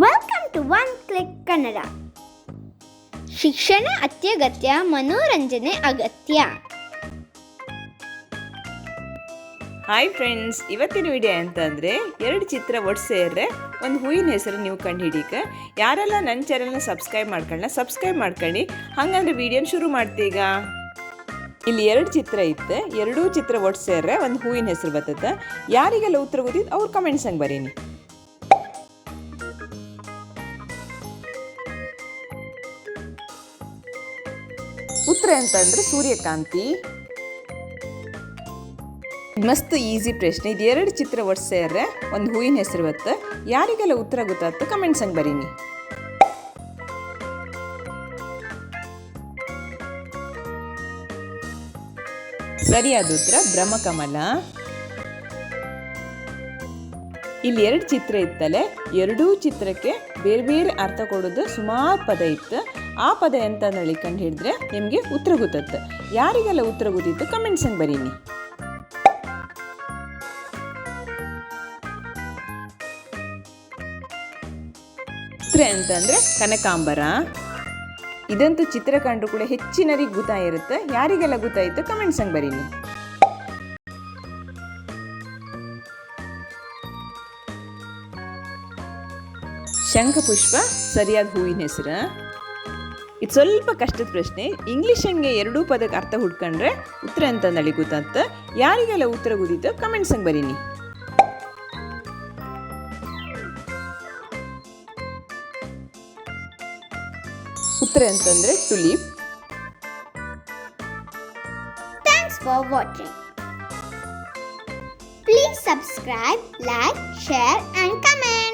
Welcome to one click Kannada ಶಿಕ್ಷಣ ಅತ್ಯಗತ್ಯ, ಮನೋರಂಜನೆ ಅಗತ್ಯ. ಹಾಯ್ ಫ್ರೆಂಡ್ಸ್ ಇವತ್ತಿನ ವಿಡಿಯೋ ಅಂತಂದರೆ ಎರಡು ಚಿತ್ರ ಒಟ್ಟು ಸೇರಿದ್ರೆ ಒಂದು ಹೂವಿನ ಹೆಸರು ನೀವು ಕಂಡು ಹಿಡೀಕ ಯಾರೆಲ್ಲ ನನ್ನ ಚಾನಲ್ನ ಸಬ್ಸ್ಕ್ರೈಬ್ ಮಾಡ್ಕೊಳ್ಳ ಸಬ್ಸ್ಕ್ರೈಬ್ ಮಾಡ್ಕೊಂಡು ಹಂಗಂದ್ರೆ ವಿಡಿಯೋನ ಶುರು ಮಾಡ್ತೀಗ ಇಲ್ಲಿ ಎರಡು ಚಿತ್ರ ಇತ್ತು, ಎರಡೂ ಚಿತ್ರ ಒಟ್ಟು ಸೇರ್ರೆ, ಒಂದು ಹೂವಿನ ಹೆಸರು ಬರ್ತದೆ ಯಾರಿಗೆಲ್ಲ ಉತ್ತರ ಗೊತ್ತಿದ್ದು ಅವ್ರು ಕಮೆಂಟ್ಸ್ ಹಂಗೆ ಬರೀನಿ. ಉತ್ತರ ಅಂತಂದ್ರೆ ಸೂರ್ಯಕಾಂತಿ. ಮಸ್ತ್ ಈಸಿ ಪ್ರಶ್ನೆ. ಇದು ಎರಡು ಚಿತ್ರ ಒಟ್ಟು ಸೇರ್ರೆ ಒಂದು ಹೂವಿನ ಹೆಸರು ಬತ್ತು. ಯಾರಿಗೆಲ್ಲ ಉತ್ತರ ಗೊತ್ತಾಗ್ತು ಕಮೆಂಟ್ಸ್ ಹಂಗೆ ಬರೀನಿ. ಸರಿಯಾದ ಉತ್ತರ ಬ್ರಹ್ಮಕಮಲ. ಇಲ್ಲಿ ಎರಡು ಚಿತ್ರ ಇತ್ತಲೆ. ಎರಡೂ ಚಿತ್ರಕ್ಕೆ ಬೇರೆ ಬೇರೆ ಅರ್ಥ ಕೊಡೋದು ಸುಮಾರು ಪದ ಇತ್ತು. ಆ ಪದ ಎಂತ ನಳಿ ಕಂಡು ಹಿಡಿದ್ರೆ ನಿಮಗೆ ಉತ್ತರ ಗೊತ್ತತ್ತೆ. ಯಾರಿಗೆಲ್ಲ ಉತ್ತರ ಗೊತ್ತಿತ್ತು ಕಮೆಂಟ್ಸ್ ಹಂಗೆ ಬರೀನಿ. ಚಿತ್ರ ಅಂತಂದ್ರೆ ಕನಕಾಂಬರ. ಇದಂತೂ ಚಿತ್ರ ಕಂಡ್ರು ಕೂಡ ಹೆಚ್ಚಿನರಿಗೆ ಗೊತ್ತಾಗಿರುತ್ತೆ. ಯಾರಿಗೆಲ್ಲ ಗೊತ್ತಾಯಿತು ಕಮೆಂಟ್ಸ್ ಹಂಗೆ ಬರೀನಿ. ಶಂಖಪುಷ್ಪ, ಸರಿಯಾದ ಹೂವಿನ ಹೆಸರು. ಇದು ಸ್ವಲ್ಪ ಕಷ್ಟದ ಪ್ರಶ್ನೆ. ಇಂಗ್ಲೀಷ್ ಹಂಗೆ ಎರಡೂ ಪದಕ್ಕೆ ಅರ್ಥ ಹುಡ್ಕೊಂಡ್ರೆ ಉತ್ತರ ಅಂತ ನಳಿ ಗೊತ್ತಂತ ಯಾರಿಗೆಲ್ಲ ಉತ್ತರ ಗೊತ್ತಿತ್ತು ಕಮೆಂಟ್ಸ್ ಹಂಗೆ ಬರೀನಿ. ಉತ್ತರ ಅಂತಂದ್ರೆ tulip thanks for watching please subscribe like share and comment